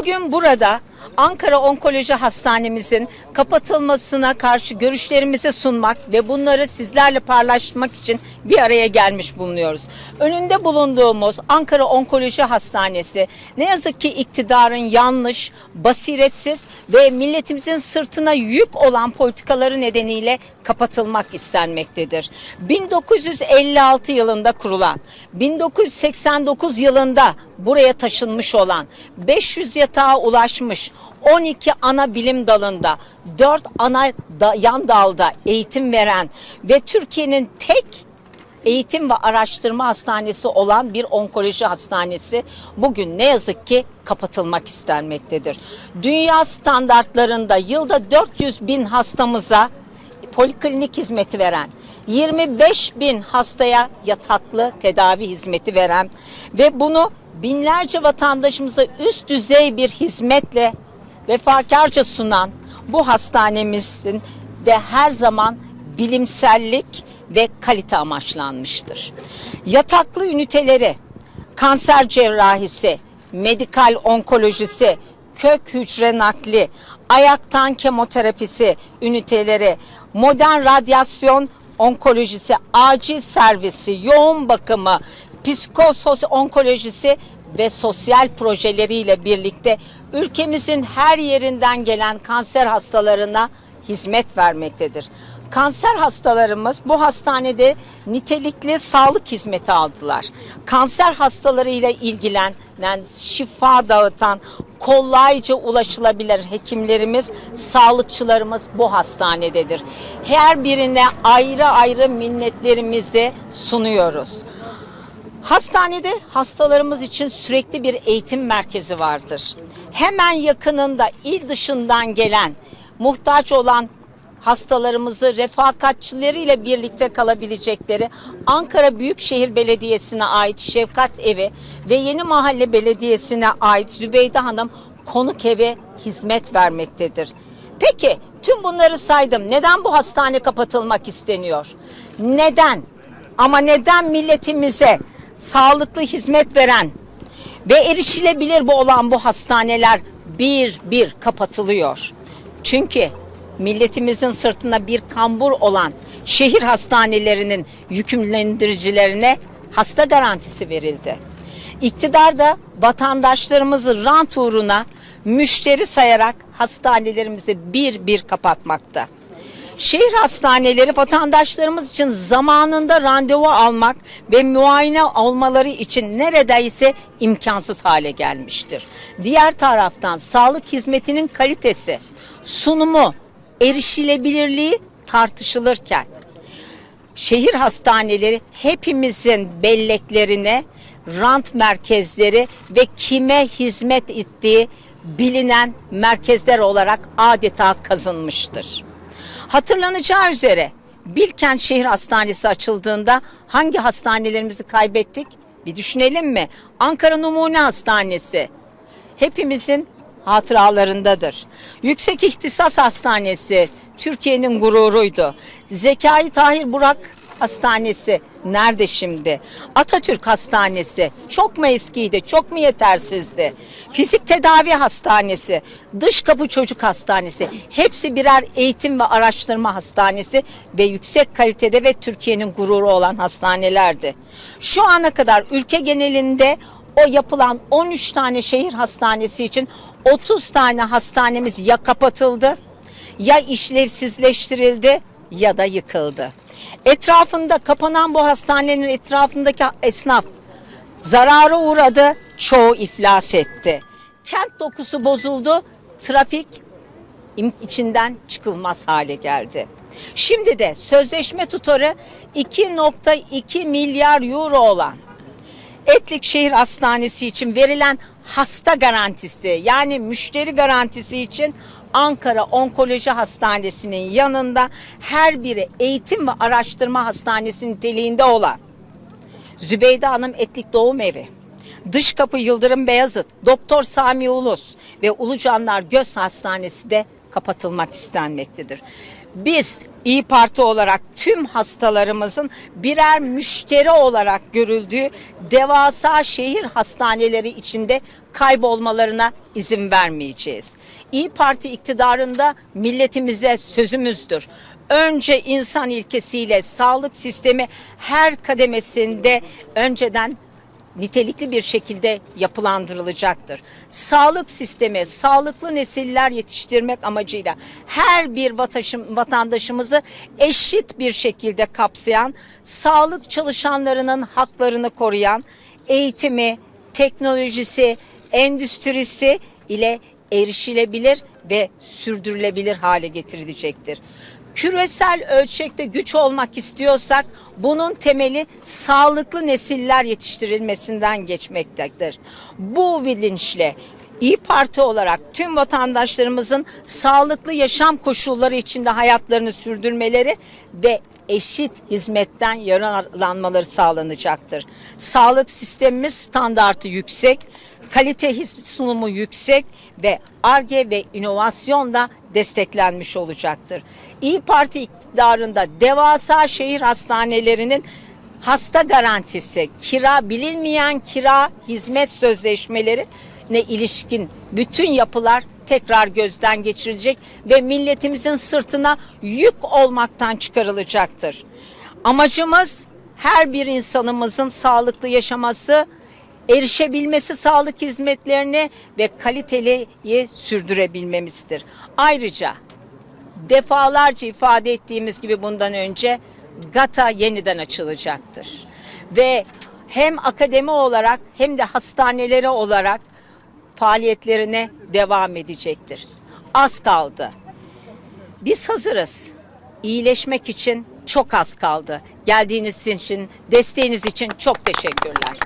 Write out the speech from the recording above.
Bugün burada Ankara Onkoloji Hastanemizin kapatılmasına karşı görüşlerimizi sunmak ve bunları sizlerle paylaşmak için bir araya gelmiş bulunuyoruz. Önünde bulunduğumuz Ankara Onkoloji Hastanesi ne yazık ki iktidarın yanlış, basiretsiz ve milletimizin sırtına yük olan politikaları nedeniyle kapatılmak istenmektedir. 1956 yılında kurulan, 1989 yılında buraya taşınmış olan, 500 yatağa ulaşmış, 12 ana bilim dalında, 4 ana da, yan dalda eğitim veren ve Türkiye'nin tek eğitim ve araştırma hastanesi olan bir onkoloji hastanesi bugün ne yazık ki kapatılmak istenmektedir. Dünya standartlarında yılda 400 bin hastamıza poliklinik hizmeti veren, 25 bin hastaya yataklı tedavi hizmeti veren ve bunu binlerce vatandaşımıza üst düzey bir hizmetle vefakarca sunan bu hastanemizin de her zaman bilimsellik ve kalite amaçlanmıştır. Yataklı üniteleri, kanser cerrahisi, medikal onkolojisi, kök hücre nakli, ayaktan kemoterapisi üniteleri, modern radyasyon onkolojisi, acil servisi, yoğun bakımı, psikosos onkolojisi ve sosyal projeleriyle birlikte ülkemizin her yerinden gelen kanser hastalarına hizmet vermektedir. Kanser hastalarımız bu hastanede nitelikli sağlık hizmeti aldılar. Kanser hastalarıyla ilgilenen, şifa dağıtan, kolayca ulaşılabilir hekimlerimiz, sağlıkçılarımız bu hastanededir. Her birine ayrı ayrı minnetlerimizi sunuyoruz. Hastanede hastalarımız için sürekli bir eğitim merkezi vardır. Hemen yakınında il dışından gelen, muhtaç olan hastalarımızı refakatçileriyle birlikte kalabilecekleri Ankara Büyükşehir Belediyesi'ne ait Şefkat Evi ve Yeni Mahalle Belediyesi'ne ait Zübeyde Hanım konuk evi hizmet vermektedir. Peki tüm bunları saydım. Neden bu hastane kapatılmak isteniyor? Neden? Ama neden milletimize sağlıklı hizmet veren ve erişilebilir bu olan bu hastaneler bir bir kapatılıyor? Çünkü milletimizin sırtına bir kambur olan şehir hastanelerinin yükümlendiricilerine hasta garantisi verildi. İktidar da vatandaşlarımızı rant uğruna müşteri sayarak hastanelerimizi bir bir kapatmakta. Şehir hastaneleri vatandaşlarımız için zamanında randevu almak ve muayene olmaları için neredeyse imkansız hale gelmiştir. Diğer taraftan sağlık hizmetinin kalitesi, sunumu, erişilebilirliği tartışılırken şehir hastaneleri hepimizin belleklerine rant merkezleri ve kime hizmet ettiği bilinen merkezler olarak adeta kazınmıştır. Hatırlanacağı üzere Bilkent Şehir Hastanesi açıldığında hangi hastanelerimizi kaybettik? Bir düşünelim mi? Ankara Numune Hastanesi hepimizin hatıralarındadır. Yüksek İhtisas Hastanesi Türkiye'nin gururuydu. Zekai Tahir Burak Hastanesi nerede şimdi? Atatürk Hastanesi çok mu eskiydi, çok mu yetersizdi? Fizik Tedavi Hastanesi, Dış Kapı Çocuk Hastanesi hepsi birer eğitim ve araştırma hastanesi ve yüksek kalitede ve Türkiye'nin gururu olan hastanelerdi. Şu ana kadar ülke genelinde o yapılan 13 tane şehir hastanesi için 30 tane hastanemiz ya kapatıldı ya işlevsizleştirildi ya da yıkıldı. Etrafında kapanan bu hastanenin etrafındaki esnaf zarara uğradı, çoğu iflas etti. Kent dokusu bozuldu, trafik içinden çıkılmaz hale geldi. Şimdi de sözleşme tutarı 2.2 milyar euro olan Etlik Şehir Hastanesi için verilen hasta garantisi yani müşteri garantisi için Ankara Onkoloji Hastanesi'nin yanında her biri eğitim ve araştırma hastanesi niteliğinde olan Zübeyde Hanım Etlik Doğum Evi, Dış Kapı Yıldırım Beyazıt, Doktor Sami Ulus ve Ulucanlar Göz Hastanesi de kapatılmak istenmektedir. Biz İyi Parti olarak tüm hastalarımızın birer müşteri olarak görüldüğü devasa şehir hastaneleri içinde kaybolmalarına izin vermeyeceğiz. İyi Parti iktidarında milletimize sözümüzdür. Önce insan ilkesiyle sağlık sistemi her kademesinde önceden nitelikli bir şekilde yapılandırılacaktır. Sağlık sistemi, sağlıklı nesiller yetiştirmek amacıyla her bir vatandaşımızı eşit bir şekilde kapsayan, sağlık çalışanlarının haklarını koruyan, eğitimi, teknolojisi, endüstrisi ile erişilebilir ve sürdürülebilir hale getirilecektir. Küresel ölçekte güç olmak istiyorsak bunun temeli sağlıklı nesiller yetiştirilmesinden geçmektedir. Bu bilinçle İyi Parti olarak tüm vatandaşlarımızın sağlıklı yaşam koşulları içinde hayatlarını sürdürmeleri ve eşit hizmetten yararlanmaları sağlanacaktır. Sağlık sistemimiz standartı yüksek, kalite hizmet sunumu yüksek ve ARGE ve inovasyonla desteklenmiş olacaktır. İyi Parti iktidarında devasa şehir hastanelerinin hasta garantisi, kira bilinmeyen kira hizmet sözleşmeleri ne ilişkin bütün yapılar tekrar gözden geçirilecek ve milletimizin sırtına yük olmaktan çıkarılacaktır. Amacımız her bir insanımızın sağlıklı yaşaması, erişebilmesi sağlık hizmetlerine ve kaliteliyi sürdürebilmemizdir. Ayrıca defalarca ifade ettiğimiz gibi bundan önce GATA yeniden açılacaktır. Ve hem akademi olarak hem de hastaneleri olarak faaliyetlerine devam edecektir. Az kaldı. Biz hazırız. İyileşmek için çok az kaldı. Geldiğiniz için, desteğiniz için çok teşekkürler.